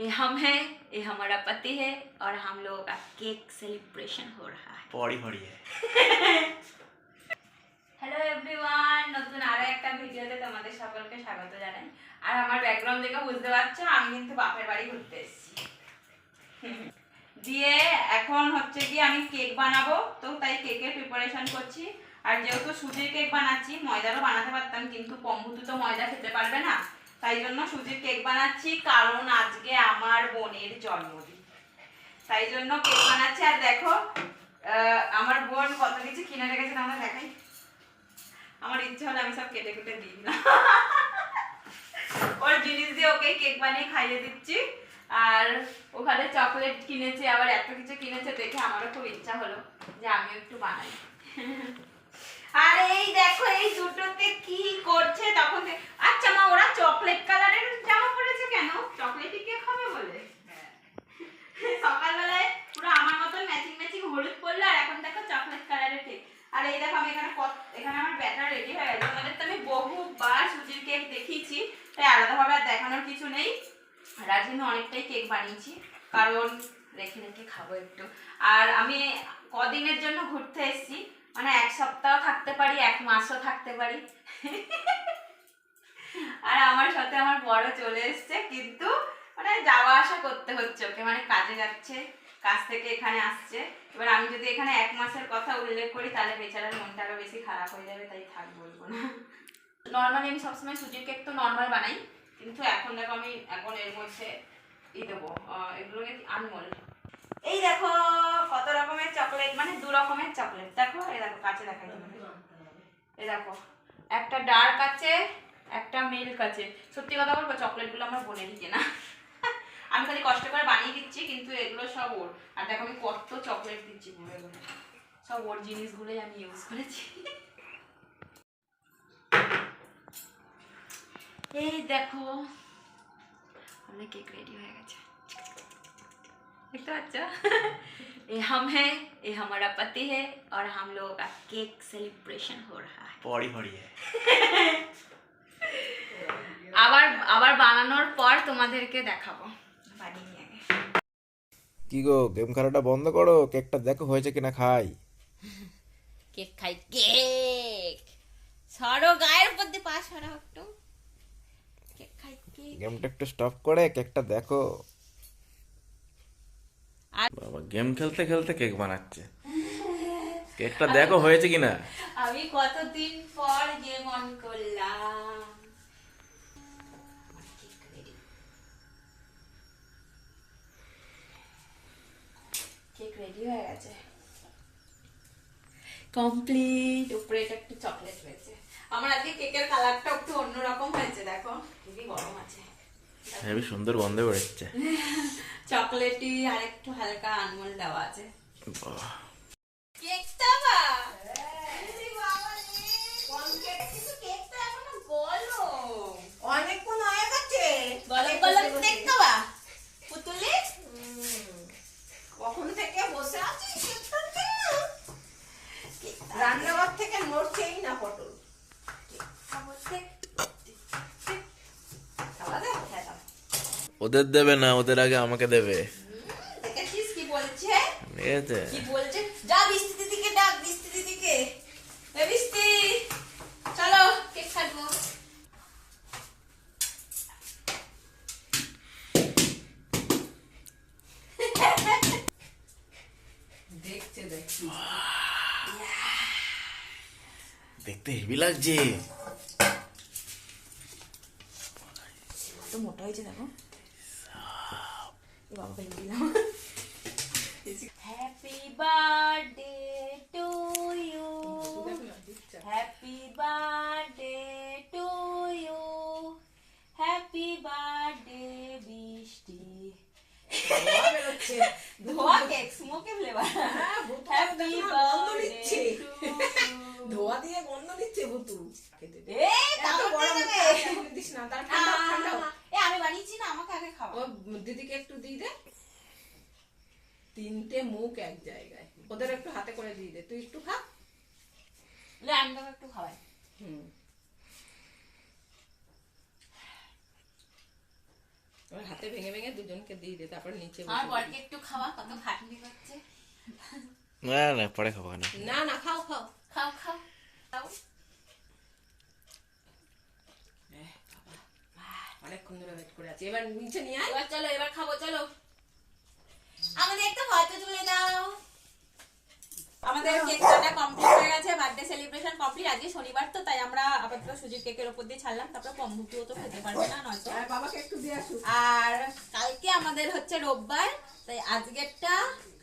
ये हम हैं ये हमारा पति है और हम लोगों का केक सेलिब्रेशन हो रहा है পড়ি পড়িয়ে হ্যালো এভরিওয়ান নতুন আরো একটা ভিডিওতে তোমাদের সকলকে স্বাগত জানাই আর আমার ব্যাকগ্রাউন্ড দেখে বুঝতে পারছো আমি কিন্তু বাপের বাড়ি ঘুরতে এসেছি দিয়ে এখন হচ্ছে কি আমি কেক বানাবো তো তাই কেকের প্রিপারেশন করছি আর যেহেতু সুজির কেক বানাচ্ছি ময়দারও বানাতে পারতাম কিন্তু পম্বুতু তো ময়দা খেতে পারবে না তাই জন্য সুজির কেক বানাচ্ছি কারণ আজকে আমার বোনের জন্মদিন। তাই জন্য কেক বানাচ্ছি, আর দেখো আমার বোন কত কিছু কিনে রেখেছে তোমরা দেখাই। আমার ইচ্ছে হলে আমি সব কেটে কেটে দিই না। ওর জিনিস দিয়ে ওকে কেক বানিয়ে খাইয়ে দিচ্ছি, আর ওখানে চকলেট কিনেছে, আবার এত কিছু কিনেছে দেখে আমারও খুব ইচ্ছা হলো যে আমিও একটু বানাই। আর এই দেখো এই দুটোতে কি করছে তখন দে- আচ্ছা মা ওরা চকলেট কালারের জামা পরেছে কেন চকলেটই কেক হবে বলে সকালবেলায় পুরো আমার মতন ম্যাচিং ম্যাচিং হলুদ পরলো আর এখন দেখো চকলেট কালারের কেক আর এই দেখো আমি এখানে এখানে আমার ব্যাটার রেডি হয়ে গেছে। তোমাদের তো আমি বহুবার সুজির কেক দেখিয়েছি, তাই আলাদাভাবে আর দেখানোর কিছু নেই। আর অনেকটাই কেক বানিয়েছি, কারণ রেখে রেখে খাব একটু। আর আমি কদিনের জন্য ঘুরতে এসেছি মানে এক সপ্তাহ থাকতে পারি, এক মাসও থাকতে পারি। আর আমার সাথে আমার বড় চলে এসছে, কিন্তু মানে যাওয়া আসা করতে হচ্ছে ওকে মানে কাজে যাচ্ছে। কাজ থেকে এখানে আসছে। এবার আমি যদি এখানে এক মাসের কথা উল্লেখ করি তাহলে বেচারার মনটা আরও বেশি খারাপ হয়ে যাবে তাই থাক বলব না। নর্মালি আমি সবসময় সুজির কেক তো নর্মাল বানাই কিন্তু এখন দেখো আমি এখন এর মধ্যে ই দেবো আহ, এগুলোকে আনমোল এই দেখো কত রকমের চকলেট মানে দু রকমের চকলেট দেখো এই দেখো কাছে দেখাই এই দেখো একটা ডার্ক আছে একটা মিল্ক আছে। সত্যি কথা বলব চকলেটগুলো আমার বলে বোনেরই কেনা। আমি খালি কষ্ট করে বানিয়ে দিচ্ছি কিন্তু এগুলো সব ওর আর দেখো আমি কত চকলেট দিচ্ছি পুরো এগুলো সব ওর জিনিসগুলোই আমি ইউজ করেছি এই দেখো আমাদের কেক রেডি হয়ে গেছে देखते हो अच्छा ये हम हैं ये हमारा पति है और हम लोगों का केक सेलिब्रेशन हो रहा है পড়ি পড়িয়ে আবার আবার বানানোর পর তোমাদেরকে দেখাবো বানিয়ে নিয়ে আগে কি গো গেম খেলাটা বন্ধ করো কেকটা দেখো হয়েছে কিনা খাই। কেক খাই কেক। সরো গায়ের উপর দিয়ে পা সরা একটু। কেক খাই কেক। গেমটা একটু স্টপ করে কেকটা দেখো। বাবা গেম খেলতে খেলতে কেক বানাচ্ছে। কেকটা দেখো হয়েছে কিনা? আমি কতদিন পর গেম অন করলাম। কেক রেডি হয়ে গেছে। কমপ্লিট উপরে এটা একটু চকলেট রয়েছে আমার আজকে কেকের কালারটা একটু অন্যরকম হয়েছে দেখো। খুবই গরম আছে। হেবি সুন্দর গন্ধ বেরোচ্ছে। চকলেটি আর একটু হালকা আনমোল দেওয়া আছে। বাহ, কেকটা বা? আরে বাবা রে কোন কেক কিন্তু কেকটা এখনও বলো অনেকক্ষণ হয়ে গেছে গলম গলম দেখতে বা পুতুলি কখন থেকে বসে আছিস কেকটার জন্য? কেকটা রান্নাঘর থেকে নড়ছেই না পটল। ওদের দেবে না ওদের আগে আমাকে দেবে। কি বলছে? কি যা বৃষ্টি দিদিকে ডাক বৃষ্টি দিদিকে এ বৃষ্টি চলো কেক কাটবো দেখছে দেখছি দেখতে হেভি লাগছে। তো মোটা হয়েছে দেখো। দিলাম। Happy birthday to you happy birthday to you happy birthday Brishti ধোঁয়া কেক স্মোকে ফ্লেভার। হ্যাঁ, হ্যাপি বার্থডে টু ধোঁয়া দিয়ে গন্ধ ভুতু দিস না তার। এ আমি বানিয়েছি না আমাকে আগে খাও ও দিদিকে একটু দিয়ে দে। তিনটে মুখ এক জায়গায়। ওদের একটু হাতে করে দিয়ে দে। তুই একটু খা। লে আমি তোকে একটু খাওয়াই। হুম। এবার হাতে ভেঙে ভেঙে দুজনকে দিয়ে দে তারপর নিচে বরকে একটু খাওয়া কত খাটনি করছে। না না পরে খাব না। না না খাও খাও। খাও খাও খাও অনেকক্ষণ ধরে ওয়েট করে আছি এবার নিচে নিয়ে আয় এবার চলো এবার খাব চলো আমাদের একটা ফটো তুলে দাও আমাদের কেক কাটা কমপ্লিট হয়ে গেছে বার্থডে সেলিব্রেশন কমপ্লিট আজকে শনিবার তো তাই আমরা আপাতত সুজির কেকের উপর দিয়ে ছাড়লাম। তারপর কম্বুটিও তো খেতে পারবে না নয়তো। আর বাবাকে একটু দিয়ে আসুক। আর কালকে আমাদের হচ্ছে রোববার তাই আজকেরটা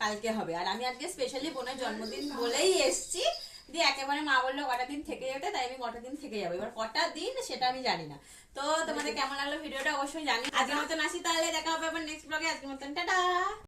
কালকে হবে। আর আমি আজকে স্পেশালি বোনের জন্মদিন বলেই এসছি। দিয়ে একেবারে মা বলল কটা দিন থেকে যেতে তাই আমি কটা দিন থেকে যাব। এবার কটা দিন সেটা আমি জানি না। তো তোমাদের কেমন লাগল ভিডিওটা অবশ্যই জানি আজকের মতন আসি তাহলে দেখা হবে আবার নেক্সট ব্লগে আজকের মতন টাটা!